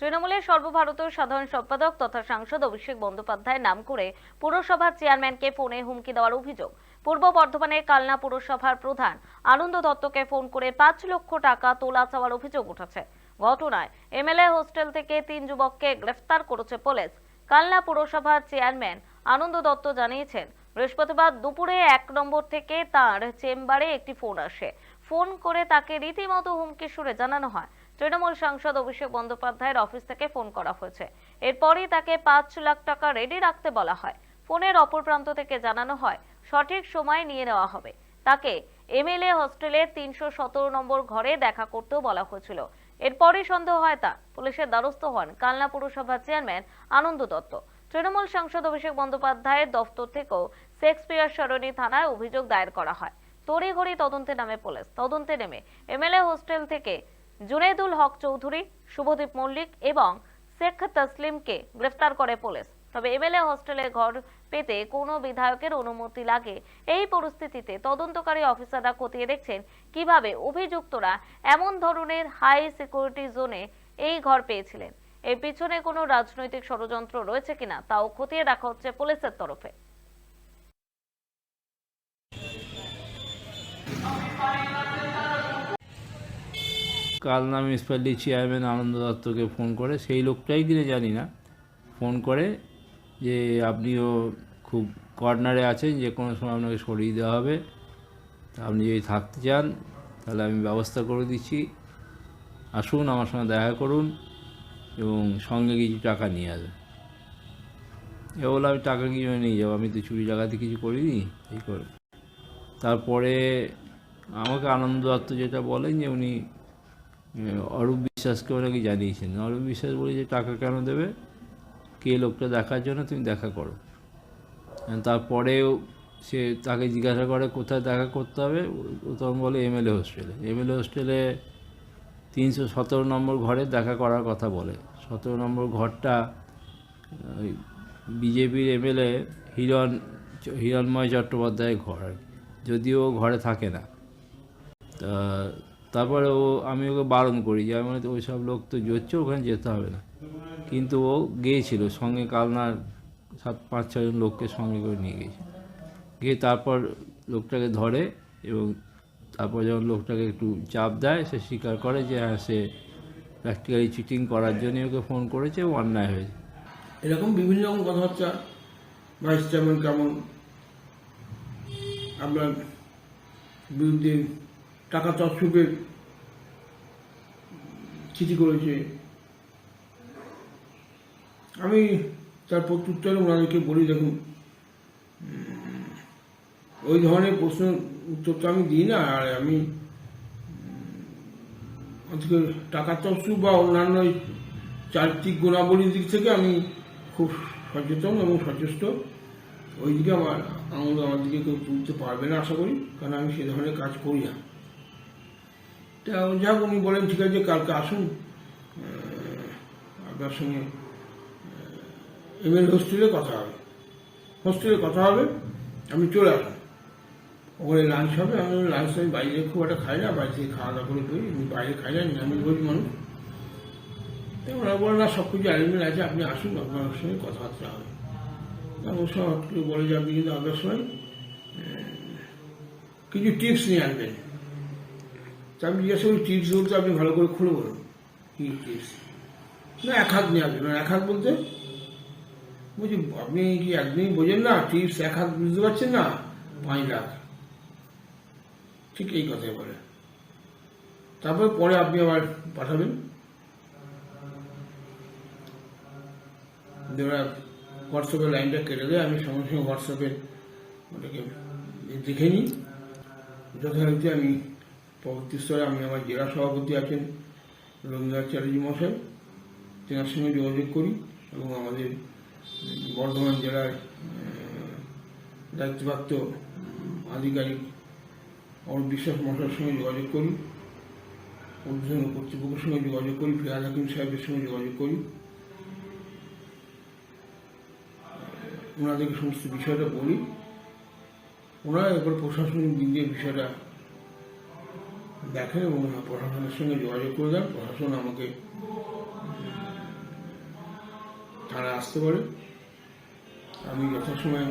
তৃণমূলের সর্বভারতীয় সাধারণ সম্পাদক তথা সাংসদ অভিষেক বন্দ্যোপাধ্যায়ের নাম করে পুরসভার চেয়ারম্যানকে ফোনে হুমকি দেওয়ার অভিযোগ। পূর্ব বর্ধমানের কালনা পুরসভার প্রধান আনন্দ দত্তকে ফোন করে পাঁচ লক্ষ টাকা তোলা চাওয়ার অভিযোগ উঠেছে। ঘটনায় এমএলএ হোস্টেল থেকে তিন যুবককে গ্রেফতার করেছে পুলিশ। কালনা পুরসভার চেয়ারম্যান আনন্দ দত্ত জানিয়েছেন, বৃহস্পতিবার দুপুরে এক নম্বর থেকে তার চেম্বারে একটি ফোন আসে। ফোন করে তাকে রীতিমতো হুমকি সুরে জানানো হয়। তৃণমূল সাংসদ অভিষেক বন্দ্যোপাধ্যায়ের অফিস থেকে ফোন করা হয়েছে। এরপরই তাকে পাঁচ লাখ টাকা রেডি রাখতে বলা হয়। ফোনের অপর প্রান্ত থেকে জানানো হয়, সঠিক সময় নিয়ে নেওয়া হবে। তাকে এমএলএ হোস্টেলের তিনশো নম্বর ঘরে দেখা করতেও বলা হয়েছিল। এরপরই সন্দেহ হয় তা পুলিশের দ্বারস্থ হন কালনা পুরসভার চেয়ারম্যান আনন্দ দত্ত। তৃণমূল সাংসদ অভিষেক বন্দ্যোপাধ্যায়ের দফতর থেকেও শেক্সপিয়ার সরণি থানায় অভিযোগ দায়ের করা হয়। তড়িঘড়ি তদন্তে নামে পুলিশ। তদন্তে নেমে এমএলএ হোস্টেল থেকে জুনেদুল হক চৌধুরী, শুভদীপ মল্লিক এবং শেখ তসলিমকে গ্রেফতার করে পুলিশ। তবে এমএলএ হোস্টেলে ঘর পেতে কোনো বিধায়কের অনুমতি লাগে। এই পরিস্থিতিতে তদন্তকারী অফিসাররা খতিয়ে দেখছেন কীভাবে অভিযুক্তরা এমন ধরনের হাই সিকিউরিটি জোনে এই ঘর পেয়েছিলেন। এর পিছনে কোনো রাজনৈতিক ষড়যন্ত্র রয়েছে কিনা তাও খতিয়ে দেখা হচ্ছে পুলিশের তরফে। কালনা মিউনিসিপ্যালিটি চেয়ারম্যান আনন্দ দত্তকে ফোন করে। সেই লোকটাই কিনে জানি না। ফোন করে যে আপনিও খুব কর্নারে আছেন, যে কোনো সময় আপনাকে সরিয়ে দেওয়া হবে। আপনি যদি থাকতে চান, তাহলে আমি ব্যবস্থা করে দিচ্ছি। আসুন, আমার সঙ্গে দেখা করুন এবং সঙ্গে কিছু টাকা নিয়ে আসবেন এ বলে, আমি টাকা কিছু নিয়ে যাব? আমি তো চুরি টাকাতে কিছু করিনি। এই করে। তারপরে আমাকে আনন্দ দত্ত যেটা বলেন যে উনি অরূপ বিশ্বাসকে ওনাকে জানিয়েছেন। অরূপ বিশ্বাস বলে যে, টাকা কেন দেবে? কে লোকটা দেখার জন্য তুমি দেখা করো। তারপরেও সে তাকে জিজ্ঞাসা করে, কোথায় দেখা করতে হবে? তখন বলে এমএলএ হোস্টেলে। এমএলএ হোস্টেলে তিনশো সতেরো নম্বর ঘরে দেখা করার কথা বলে। সতেরো নম্বর ঘরটা বিজেপির এমএলএ হিরণ, হিরণময় চট্টোপাধ্যায়ের ঘর যদিও ঘরে থাকে না। তা তারপরে ও, আমি ওকে বারণ করি যে, আমি ওই সব লোক তো জড়ছে ওখানে যেতে হবে না। কিন্তু ও গিয়েছিল, সঙ্গে কালনার সাত, পাঁচ ছজন লোককে সঙ্গে করে নিয়ে গিয়েছে গিয়ে তারপর লোকটাকে ধরে এবং তারপর যখন লোকটাকে একটু চাপ দেয়, সে স্বীকার করে যে হ্যাঁ সে প্র্যাকটিক্যালি চিটিং করার জন্যই ওকে ফোন করেছে, ও অন্যায় হয়েছে। এরকম বিভিন্ন রকম কথাবার্তা ভাইস চেয়ারম্যান কেমন? আপনার বিরুদ্ধে টাকা চিঠি করেছে। আমি তার প্রত্যুত্তরে ওনাদেরকে বলি, দেখুন ওই ধরনের প্রশ্ন উত্তর তো আমি দিই না, আর আমি আজকে টাকা তৎসু বা অন্যান্য চারিত্রিক গুণাবলীর দিক থেকে আমি খুব সচেতন এবং সচেষ্ট। ওই দিকে আমার আঙুল আমার দিকে কেউ তুলতে পারবে না, আশা করি, কারণ আমি সে ধরনের কাজ করি না। তা যাক উনি বলেন, ঠিক আছে, কালকে আসুন। আপনার সঙ্গে এমএল হোস্টেলে কথা হবে। হোস্টেলে কথা হবে, আমি চলে আসুন ওখানে লাঞ্চ হবে, আমি লাঞ্চ আমি বাইরে খুব একটা খাই না, বাইরে থেকে খাওয়া দাওয়া করে করি আমি বাইরে খাই না, নিরামিষ মানুষ। তো ওরা বলে, না, সব কিছু অ্যারেঞ্জমেন্ট আছে, আপনি আসুন, আপনার সঙ্গে কথাবার্তা হবে। অবশ্য একটু বলে যে আপনি কিন্তু আপনার সময় কিছু টিপস নিয়ে আসবেন তা আমি জিজ্ঞাসা করি টিপস বলতে আপনি ভালো করে খুলে বলুন, কি টিপস না, এক হাত নিয়ে আসবেন এক হাত বলতে? বলছি, আপনি কি একদিনই বোঝেন না, টিপস এক হাত বুঝতে পারছেন না? পাঁচ লাখ। ঠিক এই কথাই বলে। তারপর পরে আপনি আবার পাঠাবেন। ওরা হোয়াটসঅ্যাপের লাইনটা কেটে দেয়, আমি সঙ্গে সঙ্গে হোয়াটসঅ্যাপে ওটাকে দেখে নিই। যথারীতি আমি পরবর্তী স্তরে আমি আমার জেলা সভাপতি আছেন রবীন্দ্রনাথ চ্যাটার্জি মশাই। তেনার সঙ্গে যোগাযোগ করি এবং আমাদের বর্ধমান জেলার দায়িত্বপ্রাপ্ত আধিকারিক অরূপ বিশ্বাস মশাইয়ের সঙ্গে যোগাযোগ করি। ঊর্ধ্বতন কর্তৃপক্ষের সঙ্গে যোগাযোগ করি, ফিরাজ হাকিম সাহেবের সঙ্গে যোগাযোগ করি। ওনাদেরকে সমস্ত বিষয়টা বলি। ওনারা এবার প্রশাসনিক দিক দিয়ে বিষয়টা দেখেন এবং প্রশাসনের সঙ্গে যোগাযোগ করে দেন প্রশাসন আমাকে থানায় আসতে পারে। আমি যথাসময়